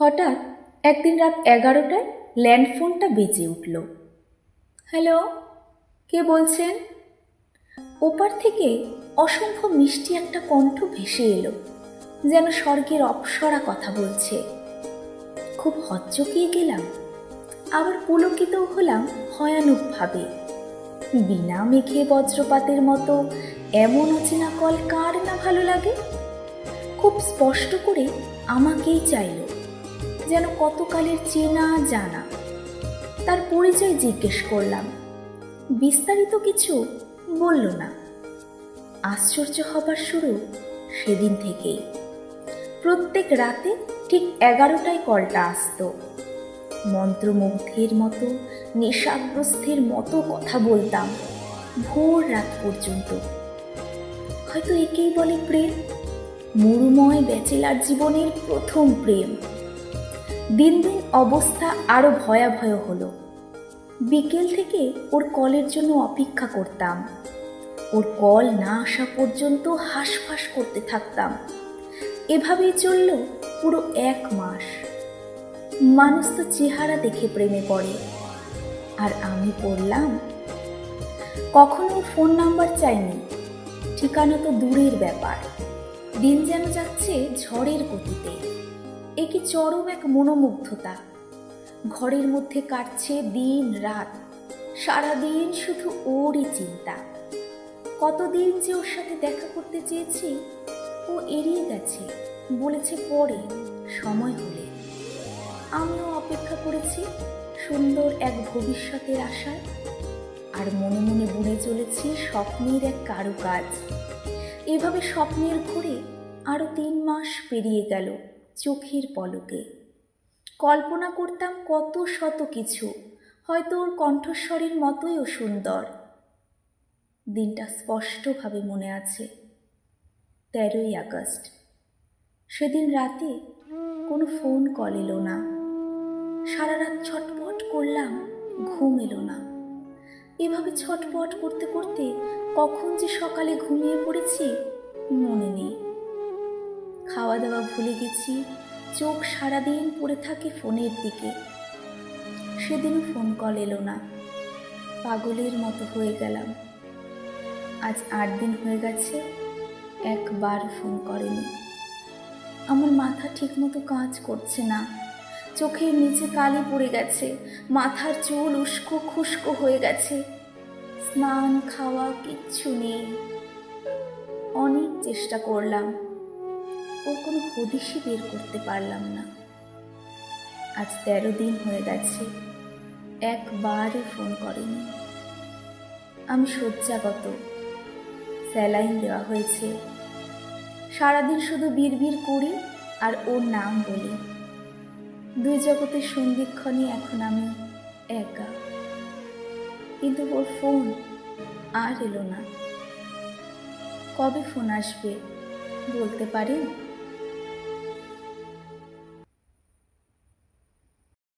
হঠাৎ একদিন রাত এগারোটায় ল্যান্ড ফোনটা বেজে উঠল। হ্যালো, কে বলছেন? ওপার থেকে অসম্ভব মিষ্টি একটা কণ্ঠ ভেসে এলো, যেন স্বর্গের অপ্সরা কথা বলছে। খুব হচ্চকিয়ে গেলাম, আবার পুলকিতও হলাম ভয়ানকভাবে। বিনা মেঘে বজ্রপাতের মতো এমন অচেনা কল কার না ভালো লাগে? খুব স্পষ্ট করে আমাকেই চাইলো। যেন কতকালের চেনা জানা। তার পরিচয় জিজ্ঞেস করলাম। বিস্তারিত কিছু বলল না। আশ্চর্য হবার শুরু সেদিন থেকেই। প্রত্যেক রাতে ঠিক এগারোটায় কলটা আসতো। মন্ত্রমুগ্ধের মতো, নেশাগ্রস্থের মতো কথা বলতাম ভোর রাত পর্যন্ত। হয়তো একেই বলে প্রেম। মরুময় ব্যাচেলার জীবনের প্রথম প্রেম। দিন দিন অবস্থা আরও ভয়াবহ হলো। বিকেল থেকে ওর কলের জন্য অপেক্ষা করতাম। ওর কল না আসা পর্যন্ত হাঁসফাঁস করতে থাকতাম। এভাবেই চলল পুরো এক মাস। মানুষ তো চেহারা দেখে প্রেমে পড়ে। আর আমি পড়লাম। কখনো ফোন নাম্বার চাইনি। ঠিকানা তো দূরের ব্যাপার। দিন যেন যাচ্ছে ঝড়ের গতিতে। এ কি চরম এক মনোমুগ্ধতা। ঘরের মধ্যে কাটছে দিন রাত, সারাদিন শুধু ওরই চিন্তা। কতদিন যে ওর সাথে দেখা করতে চেয়েছি, ও এড়িয়ে গেছে, বলেছে পরে, সময় হলে। আমিও অপেক্ষা করেছি সুন্দর এক ভবিষ্যতের আশায়, আর মনে মনে বুনে চলেছি স্বপ্নের এক কারুকাজ। এভাবে স্বপ্নের ঘুরে আরও তিন মাস পেরিয়ে গেল। চোখের পলকে। কল্পনা করতাম কত শত কিছু, হয়তো ওর কণ্ঠস্বরের মতোই ও সুন্দর। দিনটা স্পষ্টভাবে মনে আছে। তেরোই আগস্ট। সেদিন রাতে কোনো ফোন কল এলো না। সারা রাত ছটপট করলাম, ঘুম এলো না। এভাবে ছটপট করতে করতে কখন যে সকালে ঘুমিয়ে পড়েছি মনে নেই। খাওয়া দাওয়া ভুলে গেছি, চোখ সারাদিন পড়ে থাকে ফোনের দিকে। সেদিনও ফোন কল এলো না। পাগলের মতো হয়ে গেলাম। আজ আট দিন হয়ে গেছে, একবার ফোন করেনি। আমার মাথা ঠিকমতো কাজ করছে না। চোখের নিচে কালি পড়ে গেছে, মাথার চুল উস্কো খুস্কো হয়ে গেছে। স্নান, খাওয়া, কিচ্ছু নেই। অনেক চেষ্টা করলাম। ওর কোনো হদিশই বের করতে পারলাম না। আজ তেরো দিন হয়ে গেছে, একবারও ফোন করেনি। আমি শয্যাগত, স্যালাইন দেওয়া হয়েছে। সারাদিন শুধু বিড়বিড় করি আর ওর নাম বলি। দুই জগতের সন্ধিক্ষণে এখন আমি একা। কিন্তু ওর ফোন আর এলো না। কবে ফোন আসবে বলতে পারেন?